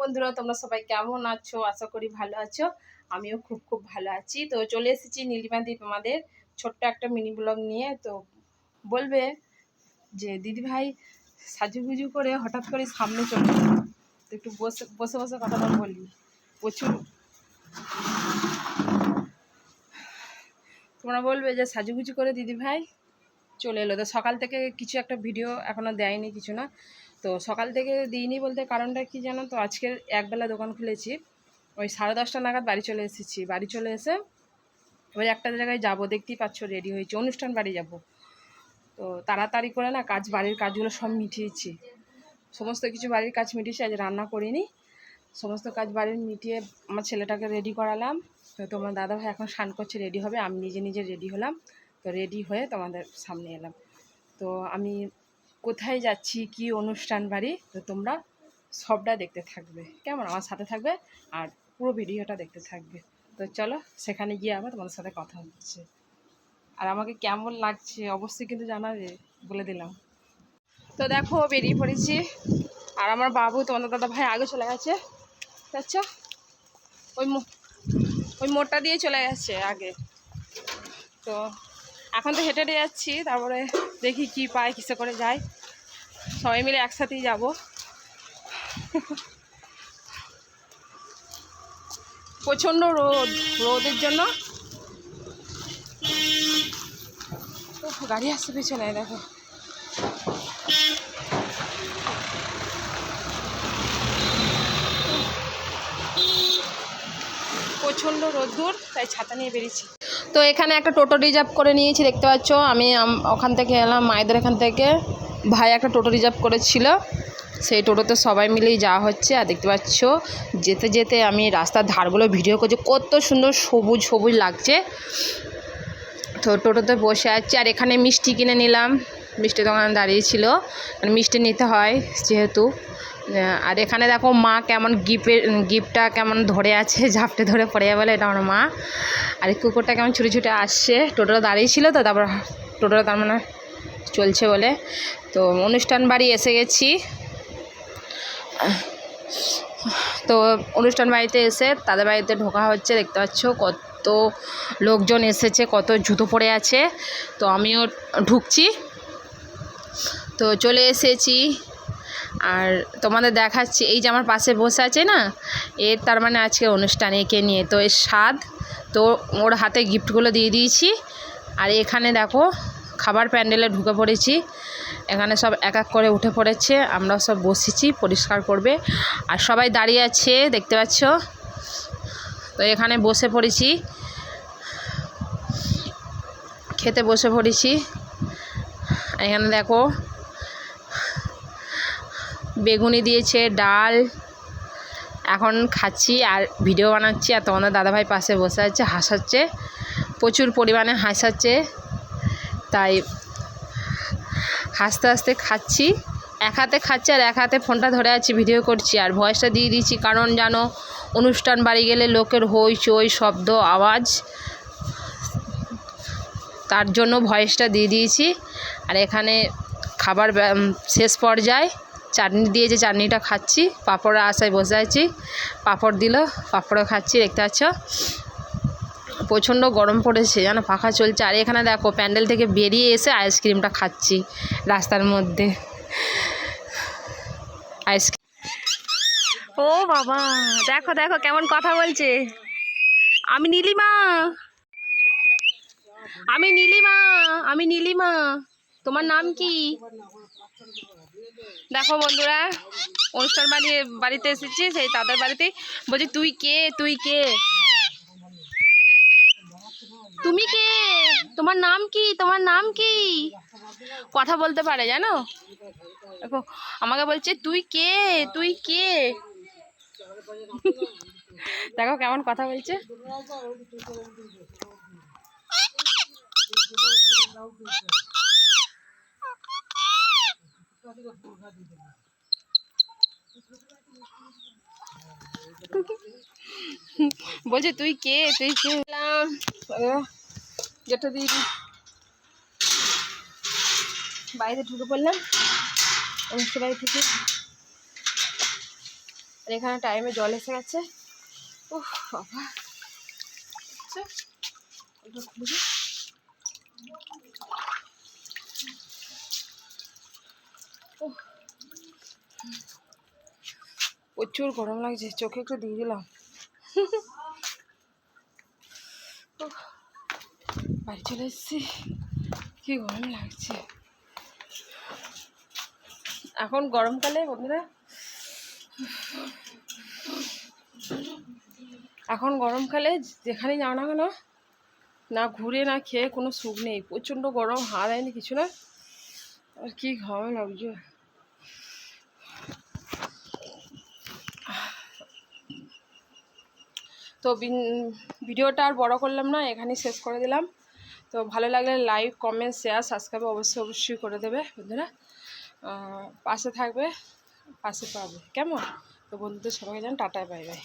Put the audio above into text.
বন্ধুরা, তোমরা সবাই কেমন আছো? আশা করি ভালো আছো। আমিও খুব খুব ভালো আছি। তো চলে এসেছি নীলিমাদি তোমাদের ছোট্ট একটা মিনি ব্লগ নিয়ে। তো বলবে যে, দিদি ভাই, সাজুগুজু করে হঠাৎ করে সামনে চলে। তো একটু বসে বসে বসে কথাটা বলি প্রচুর। তোমরা বলবে যে, সাজুগুজু করে দিদি ভাই চলে এলো। তো সকাল থেকে কিছু একটা ভিডিও এখনও দেয়নি, কিছু না। তো সকাল থেকে দিইনি বলতে কারণটা কি জানো তো? আজকের একবেলা দোকান খুলেছি। ওই সাড়ে দশটা নাগাদ বাড়ি চলে এসেছি। বাড়ি চলে এসে ওই একটা জায়গায় যাব, দেখতেই পাচ্ছ রেডি হয়েছি। অনুষ্ঠান বাড়ি যাব। তো তাড়াতাড়ি করে না কাজ, বাড়ির কাজগুলো সব মিটিয়েছি। সমস্ত কিছু বাড়ির কাজ মিটিয়েছি, আজ রান্না করিনি। সমস্ত কাজ বাড়ির মিটিয়ে আমার ছেলেটাকে রেডি করালাম। তো তোমার দাদা ভাই এখন স্নান করছে রেডি হবে। আমি নিজে নিজে রেডি হলাম। তো রেডি হয়ে তোমাদের সামনে এলাম। তো আমি কোথায় যাচ্ছি, কি অনুষ্ঠান বাড়ি, তো তোমরা সবটা দেখতে থাকবে। কেমন? আমার সাথে থাকবে আর পুরো ভিডিওটা দেখতে থাকবে। তো চলো, সেখানে গিয়ে আবার তোমাদের সাথে কথা হচ্ছে। আর আমাকে কেমন লাগছে অবশ্যই কিন্তু জানাবে বলে দিলাম। তো দেখো, বেরিয়ে পড়েছি। আর আমার বাবু, তোমাদের দাদা ভাই আগে চলে গেছে। যাচ্ছ ওই ওই মোড়টা দিয়ে চলে গেছে আগে। তো এখন তো হেঁটে হেঁটে যাচ্ছি, তারপরে দেখি কি পায়, কিসে করে যাই সবাই মিলে একসাথেই যাব। প্রচণ্ড রোদ, রোদের জন্য। গাড়ি আসছে পিছনে দেখো। প্রচণ্ড রোদ্দুর তাই ছাতা নিয়ে বেরিয়েছি। তো এখানে একটা টোটো রিজার্ভ করে নিয়েছি, দেখতে পাচ্ছ। আমি ওখান থেকে এলাম, মায়েদের এখান থেকে। ভাই একটা টোটো রিজার্ভ করেছিল। সেই টোটোতে সবাই মিলেই যাওয়া হচ্ছে। আর দেখতে পাচ্ছ, যেতে যেতে আমি রাস্তার ধারগুলো ভিডিও করছি। কত সুন্দর সবুজ সবুজ লাগছে। তো টোটোতে বসে আছি। আর এখানে মিষ্টি কিনে নিলাম। মিষ্টি দোকানে দাঁড়িয়েছিল মিষ্টি নিতে হয়, যেহেতু। আর এখানে দেখো মা কেমন গিফের গিফটটা কেমন ধরে আছে, ঝাপটে ধরে পড়ে যাবে এটা আমার মা। আর কুকুরটা কেমন ছুটে ছুটে আসছে। টোটোটা দাঁড়িয়েছিল তো, তারপর টোটোটা তার মানে চলছে বলে। তো অনুষ্ঠান বাড়ি এসে গেছি। তো অনুষ্ঠান বাড়িতে এসে তাদের বাড়িতে ঢোকা হচ্ছে, দেখতে পাচ্ছ কত লোকজন এসেছে, কত জুতো পড়ে আছে। তো আমিও ঢুকছি। তো চলে এসেছি। আর তোমাদের দেখাচ্ছি, এই যে আমার পাশে বসে আছে না এর তার মানে আজকে অনুষ্ঠান, একে নিয়ে। তো এর স্বাদ, তো ওর হাতে গিফটগুলো দিয়ে দিয়েছি। আর এখানে দেখো, খাবার প্যান্ডেলে ঢুকে পড়েছি। এখানে সব এক এক করে উঠে পড়েছে, আমরা সব বসেছি, পরিষ্কার করবে। আর সবাই দাঁড়িয়ে আছে, দেখতে পাচ্ছ? তো এখানে বসে পড়েছি। খেতে বসে পড়েছি। এখানে দেখো বেগুনি দিয়েছে, ডাল। এখন খাচ্ছি আর ভিডিও বানাচ্ছি আর তোমাদের দাদাভাই পাশে বসে আছে, হাসাচ্ছে। প্রচুর পরিমাণে হাসাচ্ছে। তাই হাসতে হাসতে খাচ্ছি। এক হাতে খাচ্ছি আর এক হাতে ফোনটা ধরে আছি, ভিডিও করছি আর ভয়েসটা দিয়ে দিচ্ছি। কারণ জানো, অনুষ্ঠান বাড়ি গেলে লোকের হই চই, শব্দ, আওয়াজ। তার জন্য ভয়েসটা দিয়ে দিয়েছি। আর এখানে খাবার শেষ পর্যায়ে চাটনি দিয়ে যে চাটনিটা খাচ্ছি, পাঁপড়ের আশায় বসে আছি। পাঁপড় দিল, পাঁপড়ও খাচ্ছি, দেখতে পাচ্ছ? প্রচণ্ড গরম পড়েছে, যেন পাখা চলছে। আর এখানে দেখো, প্যান্ডেল থেকে বেরিয়ে এসে আইসক্রিমটা খাচ্ছি রাস্তার মধ্যে। আইসক্রিম ও বাবা, দেখো দেখো, কেমন কথা বলছে। আমি নীলিমা। আমি নীলিমা আমি নীলিমা। তোমার নাম কি? দেখো বন্ধুরা, অনুষ্ঠান বাড়ি বাড়িতে এসেছি, সেই তাদের বাড়িতে। বলছি, তুই কে? তুই কে? তুমি কে? তোমার নাম কি? তোমার নাম কি? কথা বলতে পারে, জানো? দেখো, আমাকে বলছে, তুই কে? তুই কে? দেখো কেমন কথা বলছে। বলছে তুই কে? তুই কে? যেটা দিয়ে বাইরে ঢুকে পড়লাম। অনুষ্ঠান বাড়ি থেকে। এখানে টাইমে জল এসে গেছে। উফ বাবা। আচ্ছা, এটা খুলে দিই। উফ। প্রচুর গরম লাগছে, চোখে একটু দিয়ে দিলাম। বাড়ি চলে এসেছি, কি গরম লাগছে। এখন গরমকালে বন্ধুরা, এখন গরমকালে যেখানে যাও না কেন, না ঘুরে না খেয়ে কোনো সুখ নেই, প্রচণ্ড গরম, হাওয়া দেয়নি কিছু না। আর কি খাওয়া লাগছে। তো ভিডিওটা আর বড় করলাম না, এখানেই শেষ করে দিলাম। তো ভালো লাগলে লাইক, কমেন্ট শেয়ার সাবস্ক্রাইব অবশ্যই অবশ্যই করে দেবে বন্ধুরা। পাশে থাকবে, পাশে পাবে। কেমন? তো বন্ধুদের সবাইকে যেন টাটা বাই বাই